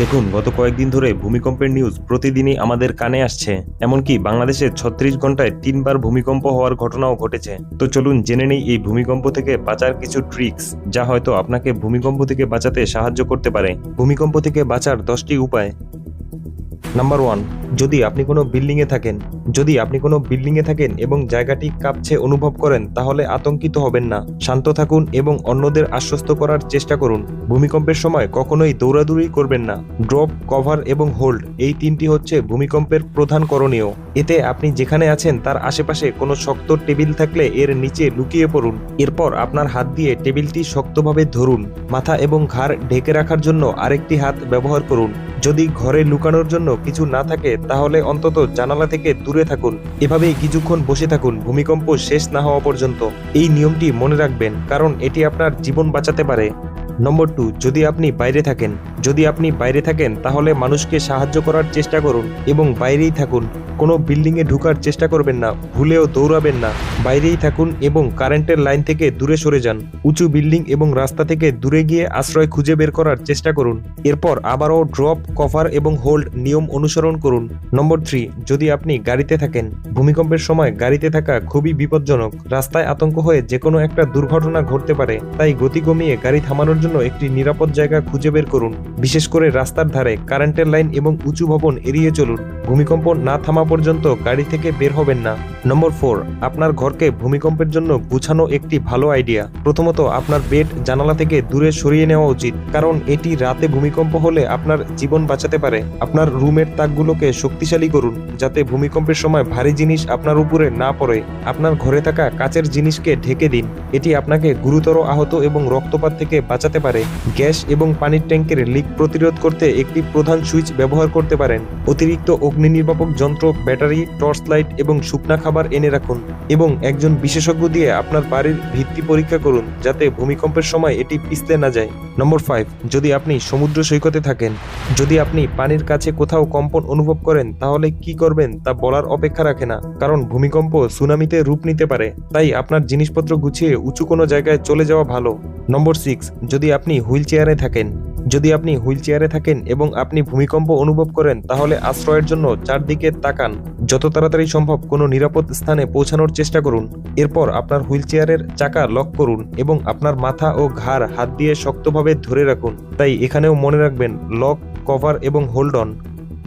দেখুন, গত কয়েকদিন ধরে ভূমিকম্পের নিউজ প্রতিদিনই আমাদের কানে আসছে। এমনকি বাংলাদেশে ছত্রিশ ঘন্টায় তিনবার ভূমিকম্প হওয়ার ঘটনাও ঘটেছে। তো চলুন জেনে নেই এই ভূমিকম্প থেকে বাঁচার কিছু ট্রিক্স যা হয়তো আপনাকে ভূমিকম্প থেকে বাঁচাতে সাহায্য করতে পারে। ভূমিকম্প থেকে বাঁচার দশটি উপায়। নাম্বার ওয়ান যদি আপনি কোনো বিল্ডিংয়ে থাকেন, যদি আপনি কোনো বিল্ডিংয়ে থাকেন এবং জায়গাটি কাঁপছে অনুভব করেন, তাহলে আতঙ্কিত হবেন না। শান্ত থাকুন এবং অন্যদের আশ্বস্ত করার চেষ্টা করুন। ভূমিকম্পের সময় কখনোই দৌড়াদৌড়ি করবেন না। ড্রপ, কভার এবং হোল্ড এই তিনটি হচ্ছে ভূমিকম্পের প্রধান করণীয়। এতে আপনি যেখানে আছেন, তার আশেপাশে কোনো শক্ত টেবিল থাকলে এর নিচে লুকিয়ে পড়ুন। এরপর আপনার হাত দিয়ে টেবিলটি শক্তভাবে ধরুন। মাথা এবং ঘাড় ঢেকে রাখার জন্য আরেকটি হাত ব্যবহার করুন। যদি ঘরে লুকানোর জন্য কিছু না থাকে তাহলে অন্তত জানালা থেকে দূরে থাকুন। এভাবে কিছুক্ষণ বসে থাকুন, ভূমিকম্প শেষ না হওয়া পর্যন্ত। এই নিয়মটি মনে রাখবেন, কারণ এটি আপনার জীবন বাঁচাতে পারে। নম্বর টু, যদি আপনি বাইরে থাকেন, যদি আপনি বাইরে থাকেন, তাহলে মানুষকে সাহায্য করার চেষ্টা করুন এবং বাইরেই থাকুন। কোনো বিল্ডিংয়ে ঢুকার চেষ্টা করবেন না, ভুলেও দৌড়াবেন না। বাইরেই থাকুন এবং কারেন্টের লাইন থেকে দূরে সরে যান। উঁচু বিল্ডিং এবং রাস্তা থেকে দূরে গিয়ে আশ্রয় খুঁজে বের করার চেষ্টা করুন। এরপর আবারও ড্রপ, কভার এবং হোল্ড নিয়ম অনুসরণ করুন। নম্বর থ্রি, যদি আপনি গাড়িতে থাকেন, ভূমিকম্পের সময় গাড়িতে থাকা খুবই বিপজ্জনক। রাস্তায় আতঙ্ক হয়ে যে কোনো একটা দুর্ঘটনা ঘটতে পারে, তাই গতি কমিয়ে গাড়ি থামানোর জন্য একটি নিরাপদ জায়গা খুঁজে বের করুন। বিশেষ করে রাস্তার ধারে কারেন্টের লাইন এবং উঁচু ভবন এড়িয়ে চলুন। ভূমিকম্প না থামা পর্যন্ত গাড়ি থেকে বের হবেন না। নম্বর ফোর, আপনার ঘরকে ভূমিকম্পের জন্য গুছানো একটি ভালো আইডিয়া। প্রথমত, আপনার বেড জানালা থেকে দূরে সরিয়ে নেওয়া উচিত, কারণ এটি রাতে ভূমিকম্প হলে আপনার জীবন বাঁচাতে পারে। আপনার রুমের তাকগুলোকে শক্তিশালী করুন, যাতে ভূমিকম্পের সময় ভারী জিনিস আপনার উপরে না পড়ে। আপনার ঘরে থাকা কাচের জিনিসকে ঢেকে দিন। এটি আপনাকে গুরুতর আহত এবং রক্তপাত থেকে বাঁচাতে পারে। গ্যাস এবং পানির ট্যাঙ্কের লিক প্রতিরোধ করতে একটি প্রধান সুইচ ব্যবহার করতে পারেন। অতিরিক্ত অগ্নি নির্বাপক যন্ত্র, ব্যাটারি, টর্চ লাইট এবং শুকনা খাবার এনে রাখুন এবং একজন বিশেষজ্ঞ দিয়ে আপনার বাড়ির ভিত্তি পরীক্ষা করুন যাতে ভূমিকম্পের সময় এটি পিছলে না যায়। নম্বর ফাইভ যদি আপনি সমুদ্র সৈকতে থাকেন, যদি আপনি পানির কাছে কোথাও কম্পন অনুভব করেন, তাহলে কি করবেন তা বলার অপেক্ষা রাখে না, কারণ ভূমিকম্প সুনামিতে রূপ নিতে পারে। তাই আপনার জিনিসপত্র গুছিয়ে উঁচু কোনো জায়গায় চলে যাওয়া ভালো। নম্বর সিক্স যদি আপনি হুইল চেয়ারে থাকেন, যদি আপনি হুইল চেয়ারে থাকেন এবং আপনি ভূমিকম্প অনুভব করেন, তাহলে আশ্রয়ের জন্য চারদিকে তাকান। যত তাড়াতাড়ি সম্ভব কোনো নিরাপদ স্থানে পৌঁছানোর চেষ্টা করুন। এরপর আপনার হুইল চেয়ারের চাকা লক করুন এবং আপনার মাথা ও ঘাড় হাত দিয়ে শক্তভাবে ধরে রাখুন। তাই এখানেও মনে রাখবেন, লক, কভার এবং হোল্ড অন।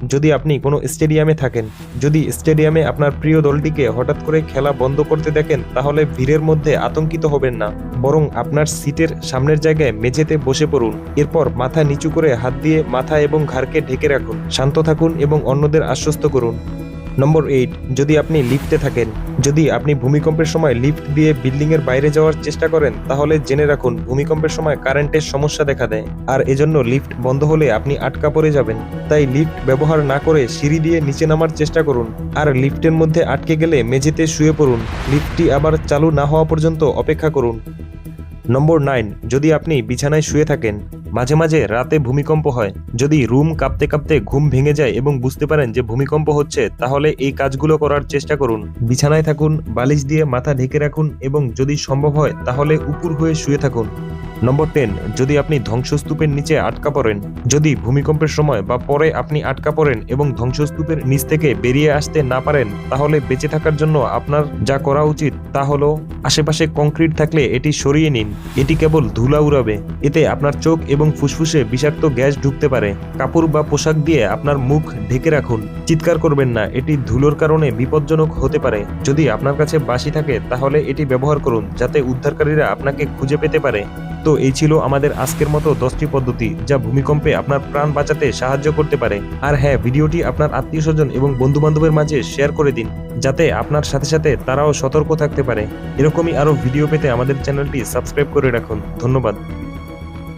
যদি আপনি কোনো স্টেডিয়ামে থাকেন, যদি স্টেডিয়ামে আপনার প্রিয় দলটিকে হঠাৎ করে খেলা বন্ধ করতে দেখেন, তাহলে ভিড়ের মধ্যে আতঙ্কিত হবেন না। বরং আপনার সিটের সামনের জায়গায় মেঝেতে বসে পড়ুন। এরপর মাথা নিচু করে হাত দিয়ে মাথা এবং ঘাড়কে ঢেকে রাখুন। শান্ত থাকুন এবং অন্যদের আশ্বস্ত করুন। নম্বর এইট যদি আপনি লিফটে থাকেন, যদি আপনি ভূমিকম্পের সময় লিফট দিয়ে বিল্ডিং এর বাইরে যাওয়ার চেষ্টা করেন, তাহলে জেনে রাখুন ভূমিকম্পের সময় কারেন্টের সমস্যা দেখা দেয়, আর এজন্য লিফট বন্ধ হলে আপনি আটকা পড়ে যাবেন। তাই লিফট ব্যবহার না করে সিঁড়ি দিয়ে নিচে নামার চেষ্টা করুন, আর লিফটের মধ্যে আটকে গেলে মেঝেতে শুয়ে পড়ুন। লিফটটি আবার চালু না হওয়া পর্যন্ত অপেক্ষা করুন। নম্বর নাইন যদি আপনি বিছানায় শুয়ে থাকেন, মাঝে মাঝে রাতে ভূমিকম্প হয়। যদি রুম কাঁপতে কাঁপতে ঘুম ভেঙে যায় এবং বুঝতে পারেন যে ভূমিকম্প হচ্ছে, তাহলে এই কাজগুলো করার চেষ্টা করুন। বিছানায় থাকুন, বালিশ দিয়ে মাথা ঢেকে রাখুন এবং যদি সম্ভব হয়, তাহলে উপর হয়ে শুয়ে থাকুন। নম্বর টেন যদি আপনি ধ্বংসস্তূপের নিচে আটকা পড়েন, যদি ভূমিকম্পের সময় বা পরে আপনি আটকা পড়েন এবং ধ্বংসস্তূপের নিচ থেকে বেরিয়ে আসতে না পারেন, তাহলে বেঁচে থাকার জন্য আপনার যা করা উচিত তা হলো আশেপাশে কংক্রিট থাকলে এটি সরিয়ে নিন। এটি কেবল ধুলা উড়াবে। এতে আপনার চোখ এবং ফুসফুসে বিষাক্ত গ্যাস ঢুকতে পারে। কাপড় বা পোশাক দিয়ে আপনার মুখ ঢেকে রাখুন। চিৎকার করবেন না, এটি ধুলোর কারণে বিপজ্জনক হতে পারে। যদি আপনার কাছে বাসি থাকে, তাহলে এটি ব্যবহার করুন, যাতে উদ্ধারকারীরা আপনাকে খুঁজে পেতে পারে। তো এই ছিল আমাদের আজকের মতো দশটি পদ্ধতি যা ভূমিকম্পে আপনার প্রাণ বাঁচাতে সাহায্য করতে পারে। আর হ্যাঁ ভিডিওটি আপনার আত্মীয় স্বজন এবং বন্ধু বান্ধবের মাঝে শেয়ার করে দিন, যাতে আপনার সাথে সাথে তারাও সতর্ক থাকতে পারে। এরকমই আরও ভিডিও পেতে আমাদের চ্যানেলটি সাবস্ক্রাইব করে রাখুন। ধন্যবাদ।